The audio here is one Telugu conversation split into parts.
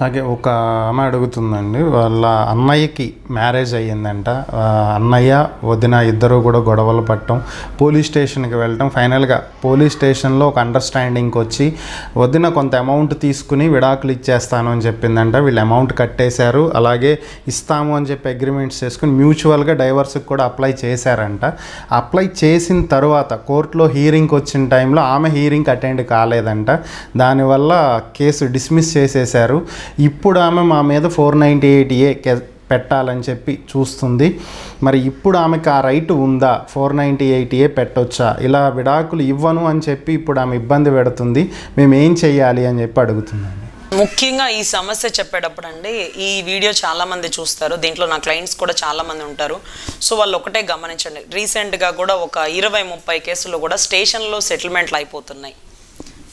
అలాగే ఒక ఆమె అడుగుతుందండి వాళ్ళ అన్నయ్యకి మ్యారేజ్ అయ్యిందంట. అన్నయ్య వదిన ఇద్దరు కూడా గొడవలు పట్టడం పోలీస్ స్టేషన్కి వెళ్ళటం. ఫైనల్గా పోలీస్ స్టేషన్లో ఒక అండర్స్టాండింగ్కి వచ్చి వదిన కొంత అమౌంట్ తీసుకుని విడాకులు ఇచ్చేస్తాను అని చెప్పిందంట. వీళ్ళు అమౌంట్ కట్టేశారు. అలాగే ఇస్తాము అని చెప్పి అగ్రిమెంట్స్ చేసుకుని మ్యూచువల్గా డైవర్స్కి కూడా అప్లై చేశారంట. అప్లై చేసిన తర్వాత కోర్టులో హీరింగ్కి వచ్చిన టైంలో ఆమె హీరింగ్కి అటెండ్ కాలేదంట. దానివల్ల కేసు డిస్మిస్ చేసేశారు. ఇప్పుడు ఆమె మా మీద ఫోర్ నైంటీ ఎయిట్ ఏ పెట్టాలని చెప్పి చూస్తుంది. మరి ఇప్పుడు ఆమెకు ఆ రైట్ ఉందా? ఫోర్ నైంటీ ఎయిట్ ఏ పెట్టొచ్చా? ఇలా విడాకులు ఇవ్వను అని చెప్పి ఇప్పుడు ఆమె ఇబ్బంది పెడుతుంది. మేము ఏం చెయ్యాలి అని చెప్పి అడుగుతున్నాను. ముఖ్యంగా ఈ సమస్య చెప్పేటప్పుడు అండి ఈ వీడియో చాలామంది చూస్తారు. దీంట్లో నా క్లయింట్స్ కూడా చాలామంది ఉంటారు. సో వాళ్ళు ఒకటే గమనించండి. రీసెంట్గా కూడా ఒక ఇరవై ముప్పై కేసులు కూడా స్టేషన్లో సెటిల్మెంట్లు అయిపోతున్నాయి.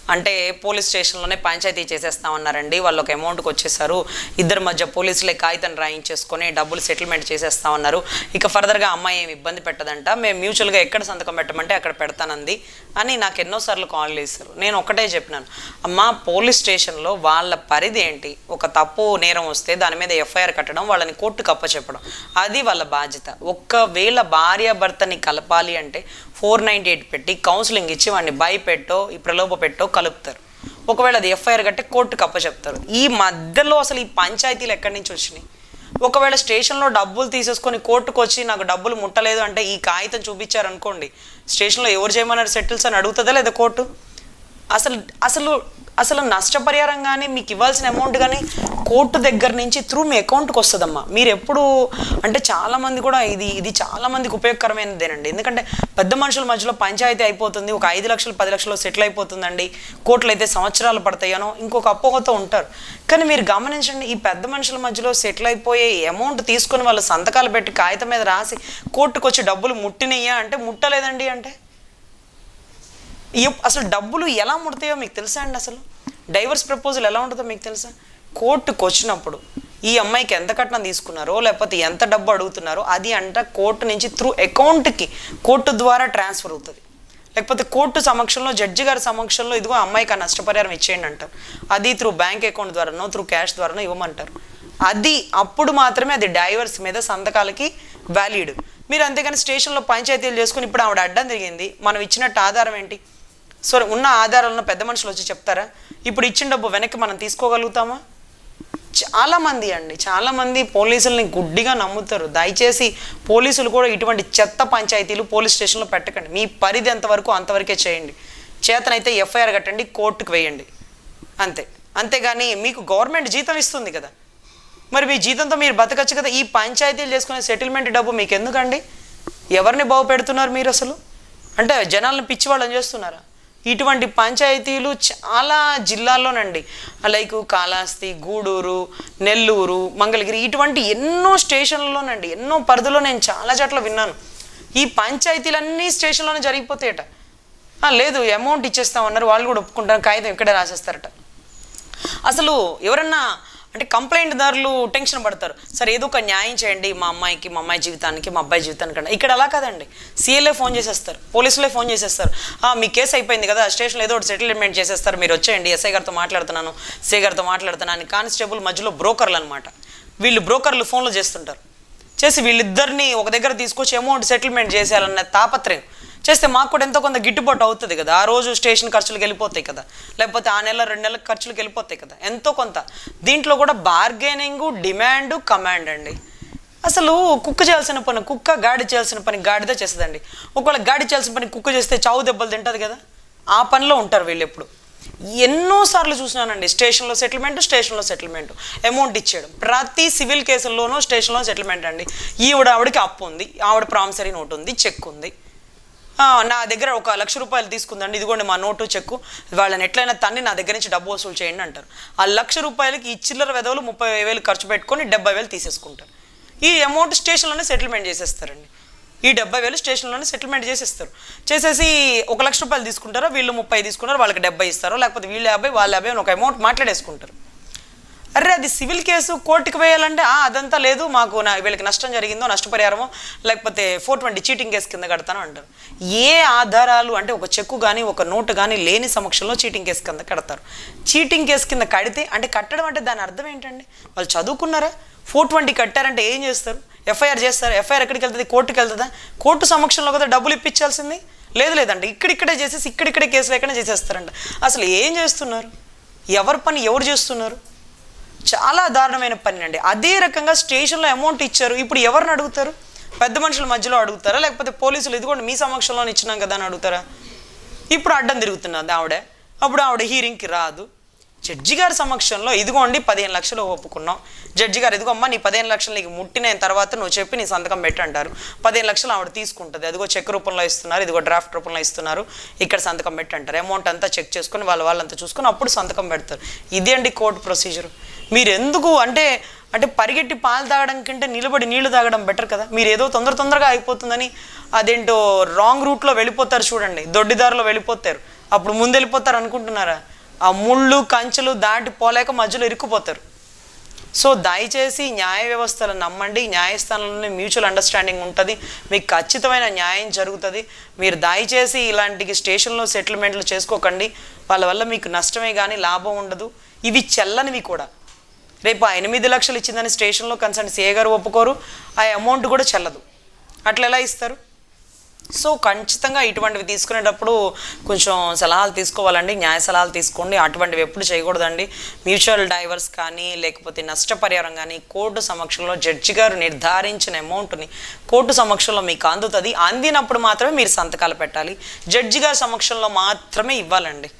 అంటే పోలీస్ స్టేషన్లోనే పంచాయతీ చేసేస్తామన్నారండి. వాళ్ళు ఒక అమౌంట్కి వచ్చేసారు. ఇద్దరి మధ్య పోలీసులే కాగితం రాయించేసుకొని డబ్బులు సెటిల్మెంట్ చేసేస్తామన్నారు. ఇక ఫర్దర్గా అమ్మాయి ఏమి ఇబ్బంది పెట్టదంట. మేము మ్యూచువల్గా ఎక్కడ సంతకం పెట్టమంటే అక్కడ పెడతానంది అని నాకు ఎన్నోసార్లు కాల్ చేశారు. నేను ఒకటే చెప్పినాను. అమ్మ పోలీస్ స్టేషన్లో వాళ్ళ పరిధి ఏంటి? ఒక తప్పు నేరం వస్తే దాని మీద ఎఫ్ఐఆర్ కట్టడం వాళ్ళని కోర్టుకు అప్పచెప్పడం. అది వాళ్ళ బాధ్యత. ఒక్కవేళ భార్యాభర్తని కలపాలి అంటే ఫోర్ నైంటీ ఎయిట్ పెట్టి కౌన్సిలింగ్ ఇచ్చి వాడిని భయపెట్టో ఈ ప్రలోభ పెట్టో కలుపుతారు. ఒకవేళ అది ఎఫ్ఐఆర్ కట్టే కోర్టుకు అప్పచెప్తారు. ఈ మధ్యలో అసలు ఈ పంచాయతీలు ఎక్కడి నుంచి వచ్చినాయి? ఒకవేళ స్టేషన్లో డబ్బులు తీసేసుకొని కోర్టుకు వచ్చి నాకు డబ్బులు ముట్టలేదు అంటే ఈ కాగితం చూపించారనుకోండి స్టేషన్లో ఎవరు చేయమన్నారు సెటిల్స్ అని అడుగుతుందా లేదా కోర్టు? అసలు అసలు అసలు నష్టపరిహారం కానీ మీకు ఇవ్వాల్సిన అమౌంట్ కానీ కోర్టు దగ్గర నుంచి త్రూ మీ అకౌంట్కి వస్తుందమ్మా. మీరు ఎప్పుడు అంటే చాలామంది కూడా ఇది ఇది చాలామందికి ఉపయోగకరమైనదేనండి. ఎందుకంటే పెద్ద మనుషుల మధ్యలో పంచాయతీ అయిపోతుంది ఒక ఐదు లక్షలు పది లక్షలు సెటిల్ అయిపోతుందండి. కోర్టులు అయితే సంవత్సరాలు పడతాయనో ఇంకొక అపోహతో ఉంటారు. కానీ మీరు గమనించండి ఈ పెద్ద మనుషుల మధ్యలో సెటిల్ అయిపోయే అమౌంట్ తీసుకొని వాళ్ళు సంతకాలు పెట్టి కాగితం మీద రాసి కోర్టుకు వచ్చి డబ్బులు ముట్టినయ్యా అంటే ముట్టలేదండి అంటే? అసలు డబ్బులు ఎలా ముడతాయో మీకు తెలుసా అండి అసలు? డైవర్స్ ప్రపోజల్ ఎలా ఉంటుందో మీకు తెలుసా? కోర్టుకు వచ్చినప్పుడు ఈ అమ్మాయికి ఎంత కట్నం తీసుకున్నారో లేకపోతే ఎంత డబ్బు అడుగుతున్నారో అది అంట కోర్టు నుంచి త్రూ అకౌంట్కి కోర్టు ద్వారా ట్రాన్స్ఫర్ అవుతుంది. లేకపోతే కోర్టు సమక్షంలో జడ్జి గారి సమక్షంలో ఇదిగో అమ్మాయికి ఆ నష్టపరిహారం ఇచ్చేయండి అంటారు. అది త్రూ బ్యాంక్ అకౌంట్ ద్వారానో త్రూ క్యాష్ ద్వారానో ఇవ్వమంటారు. అది అప్పుడు మాత్రమే అది డైవర్స్ మీద సంతకాలకి వ్యాలిడ్ మీరు అంతేగాని స్టేషన్లో పంచాయతీలు చేసుకుని ఇప్పుడు ఆవిడ అడ్డం తిరిగింది. మనం ఇచ్చినట్టు ఆధారం ఏంటి? సో ఉన్న ఆధారాలను పెద్ద మనుషులు వచ్చి చెప్తారా? ఇప్పుడు ఇచ్చిన డబ్బు వెనక్కి మనం తీసుకోగలుగుతామా? చాలామంది అండి చాలామంది పోలీసుల్ని గుడ్డిగా నమ్ముతారు. దయచేసి పోలీసులు కూడా ఇటువంటి చెత్త పంచాయతీలు పోలీస్ స్టేషన్లో పెట్టకండి. మీ పరిధి ఎంతవరకు అంతవరకే చేయండి. చేతనైతే ఎఫ్ఐఆర్ కట్టండి కోర్టుకు వేయండి. అంతే. అంతేగాని మీకు గవర్నమెంట్ జీతం ఇస్తుంది కదా. మరి మీ జీతంతో మీరు బతకచ్చు కదా. ఈ పంచాయతీలు చేసుకునే సెటిల్మెంట్ డబ్బు మీకు ఎందుకండి ఎవరిని బాగుపెడుతున్నారు మీరు అసలు? అంటే జనాలను పిచ్చి వాళ్ళని చేస్తున్నారా? ఇటువంటి పంచాయతీలు చాలా జిల్లాల్లోనండి. లైక్ కాళహస్తి గూడూరు నెల్లూరు మంగళగిరి ఇటువంటి ఎన్నో స్టేషన్లలోనండి. ఎన్నో పరిధిలో నేను చాలా చోట్ల విన్నాను. ఈ పంచాయతీలన్నీ స్టేషన్లోనే జరిగిపోతాయట. లేదు అమౌంట్ ఇచ్చేస్తామన్నారు. వాళ్ళు కూడా ఒప్పుకుంటారు. కాగితం ఇక్కడే రాసేస్తారట. అసలు ఎవరన్నా అంటే కంప్లైంట్ దారులు టెన్షన్ పడతారు. సార్ ఏదో ఒక న్యాయం చేయండి మా అమ్మాయికి మా అమ్మాయి జీవితానికి మా అబ్బాయి జీవితానికి అంటే ఇక్కడ అలా కాదండి. సీఎల్ఏ ఫోన్ చేసేస్తారు. పోలీసులే ఫోన్ చేసేస్తారు. మీ కేసు అయిపోయింది కదా స్టేషన్లో ఏదో ఒకటి సెటిల్మెంట్ చేసేస్తారు. మీరు వచ్చేయండి ఎస్ఐ గారితో మాట్లాడుతున్నాను సిఐ గారితో మాట్లాడుతున్నాను కానిస్టేబుల్ మధ్యలో బ్రోకర్లు అనమాట వీళ్ళు బ్రోకర్లు ఫోన్లో చేస్తుంటారు. చేసి వీళ్ళిద్దరిని ఒక దగ్గర తీసుకొచ్చి అమౌంట్ సెటిల్మెంట్ చేసేయాలన్న తాపత్రయం. చేస్తే మాకు కూడా ఎంతో కొంత గిట్టుబాటు అవుతుంది కదా. ఆ రోజు స్టేషన్ ఖర్చులకు వెళ్ళిపోతాయి కదా. లేకపోతే ఆ నెల రెండు నెలల ఖర్చులకు వెళ్ళిపోతాయి కదా. ఎంతో కొంత. దీంట్లో కూడా బార్గెనింగ్ డిమాండ్ కమాండ్ అండి. అసలు కుక్క చేయాల్సిన పని కుక్క గాడి చేయాల్సిన పని గాడిద చేస్తుందండి. ఒకవేళ గాడి చేయాల్సిన పని కుక్క చేస్తే చావు దెబ్బలు తింటుంది కదా. ఆ పనిలో ఉంటారు వీళ్ళు ఎప్పుడు. ఎన్నోసార్లు చూసినానండి. స్టేషన్లో సెటిల్మెంట్ స్టేషన్లో సెటిల్మెంట్ అమౌంట్ ఇచ్చేయడం ప్రతి సివిల్ కేసుల్లోనూ స్టేషన్లో సెటిల్మెంట్ అండి. ఈవిడ ఆవిడకి అప్పు ఉంది. ఆవిడ ప్రామిసరీ నోట్ ఉంది. చెక్ ఉంది. నా దగ్గర ఒక లక్ష రూపాయలు తీసుకుందండి. ఇదిగోండి మా నోటు చెక్కు. వాళ్ళని ఎట్లయినా తన్ని నా దగ్గర నుంచి డబ్బు వసూలు చేయండి అంటారు. ఆ లక్ష రూపాయలకి ఈ చిల్లర వెదవులు ముప్పై వేలు ఖర్చు పెట్టుకొని డెబ్బై వేలు తీసేసుకుంటారు. ఈ అమౌంట్ స్టేషన్లోనే సెటిల్మెంట్ చేసేస్తారండి. ఈ డెబ్బై వేలు స్టేషన్లోనే సెటిల్మెంట్ చేసేస్తారు. చేసేసి ఒక లక్ష రూపాయలు తీసుకుంటారో? వీళ్ళు ముప్పై తీసుకుంటారు వాళ్ళకి డెబ్బై ఇస్తారో? లేకపోతే వీళ్ళు యాభై వాళ్ళ యాభై అని ఒక అమౌంట్ మాట్లాడేసుకుంటారు. అరే అది సివిల్ కేసు కోర్టుకి వేయాలంటే "ఆ, అదంతా లేదు మాకు నా వీళ్ళకి నష్టం జరిగిందో నష్టపరిహారమో లేకపోతే ఫోర్ ట్వంటీ చీటింగ్ కేసు కింద కడతాను అంటారు. ఏ ఆధారాలు అంటే ఒక చెక్కు కానీ ఒక నోటు కానీ లేని సమక్షంలో చీటింగ్ కేసు కింద కడతారు. చీటింగ్ కేసు కింద కడితే అంటే కట్టడం అంటే దాని అర్థం ఏంటండి? వాళ్ళు చదువుకున్నారా? ఫోర్ ట్వంటీ కట్టారంటే ఏం చేస్తారు? ఎఫ్ఐఆర్ చేస్తారు? ఎఫ్ఐఆర్ ఎక్కడికి వెళ్తుంది? కోర్టుకి వెళ్తుందా? కోర్టు సమక్షంలో కదా డబ్బులు ఇప్పించాల్సింది? లేదు లేదండి. ఇక్కడిక్కడే చేసేసి ఇక్కడిక్కడే కేసు లేకుండా చేసేస్తారంట. అసలు ఏం చేస్తున్నారు? ఎవరి పని ఎవరు చేస్తున్నారు? చాలా దారుణమైన పని అండి. అదే రకంగా స్టేషన్లో అమౌంట్ ఇచ్చారు. ఇప్పుడు ఎవరిని అడుగుతారు? పెద్ద మనుషుల మధ్యలో అడుగుతారా? లేకపోతే పోలీసులు ఇదిగోండి మీ సమక్షంలో ఇచ్చినాం కదా అని అడుగుతారా? ఇప్పుడు అడ్డం తిరుగుతున్నది ఆవిడ. అప్పుడు ఆవిడ హీరింగ్కి రాదు. జడ్జి గారి సమక్షంలో ఇదిగోండి పదిహేను లక్షలు ఒప్పుకున్నాం. జడ్జి గారు ఇదిగోమ్మా నీ పదిహేను లక్షలు నీకు ముట్టిన తర్వాత నువ్వు చెప్పి నీ సంతకం పెట్టి అంటారు. పదిహేను లక్షలు ఆవిడ తీసుకుంటుంది. అదిగో చెక్ రూపంలో ఇస్తున్నారు ఇదిగో డ్రాఫ్ట్ రూపంలో ఇస్తున్నారు ఇక్కడ సంతకం పెట్టి అంటారు. అమౌంట్ అంతా చెక్ చేసుకొని వాళ్ళ వాళ్ళంతా చూసుకొని అప్పుడు సంతకం పెడతారు. ఇదే అండి కోర్టు ప్రొసీజర్? మీరు ఎందుకు అంటే అంటే పరిగెట్టి పాలు తాగడం కంటే నిలబడి నీళ్ళు తాగడం బెటర్ కదా? మీరు ఏదో తొందర తొందరగా అయిపోతుందని అదేంటో రాంగ్ రూట్లో వెళ్ళిపోతారు చూడండి. దొడ్డిదారిలో వెళ్ళిపోతారు. అప్పుడు ముందు వెళ్ళిపోతారు అనుకుంటున్నారా? ఆ ముళ్ళు కంచెలు దాటిపోలేక మధ్యలో ఇరుక్కుపోతారు. సో దయచేసి న్యాయ వ్యవస్థలు నమ్మండి. న్యాయస్థానంలోనే మ్యూచువల్ అండర్స్టాండింగ్ ఉంటుంది. మీకు ఖచ్చితమైన న్యాయం జరుగుతుంది. మీరు దయచేసి ఇలాంటి స్టేషన్లో సెటిల్మెంట్లు చేసుకోకండి. వాళ్ళ వల్ల మీకు నష్టమే కానీ లాభం ఉండదు. ఇవి చెల్లనివి కూడా. రేపు ఆ ఎనిమిది లక్షలు ఇచ్చిందని స్టేషన్లో కన్సర్న్ సిఏ గారు ఒప్పుకోరు. ఆ అమౌంట్ కూడా చెల్లదు. అట్లా ఎలా ఇస్తారు? సో ఖచ్చితంగా ఇటువంటివి తీసుకునేటప్పుడు కొంచెం సలహాలు తీసుకోవాలండి న్యాయ సలహాలు తీసుకోండి అటువంటివి ఎప్పుడు చేయకూడదండి. మ్యూచువల్ డైవర్స్ కానీ లేకపోతే నష్టపరిహారం కానీ కోర్టు సమక్షంలో జడ్జి గారు నిర్ధారించిన అమౌంట్ని కోర్టు సమక్షంలో మీకు అందుతుంది. అందినప్పుడు మాత్రమే మీరు సంతకాలు పెట్టాలి. జడ్జి గారి సమక్షంలో మాత్రమే ఇవ్వాలండి.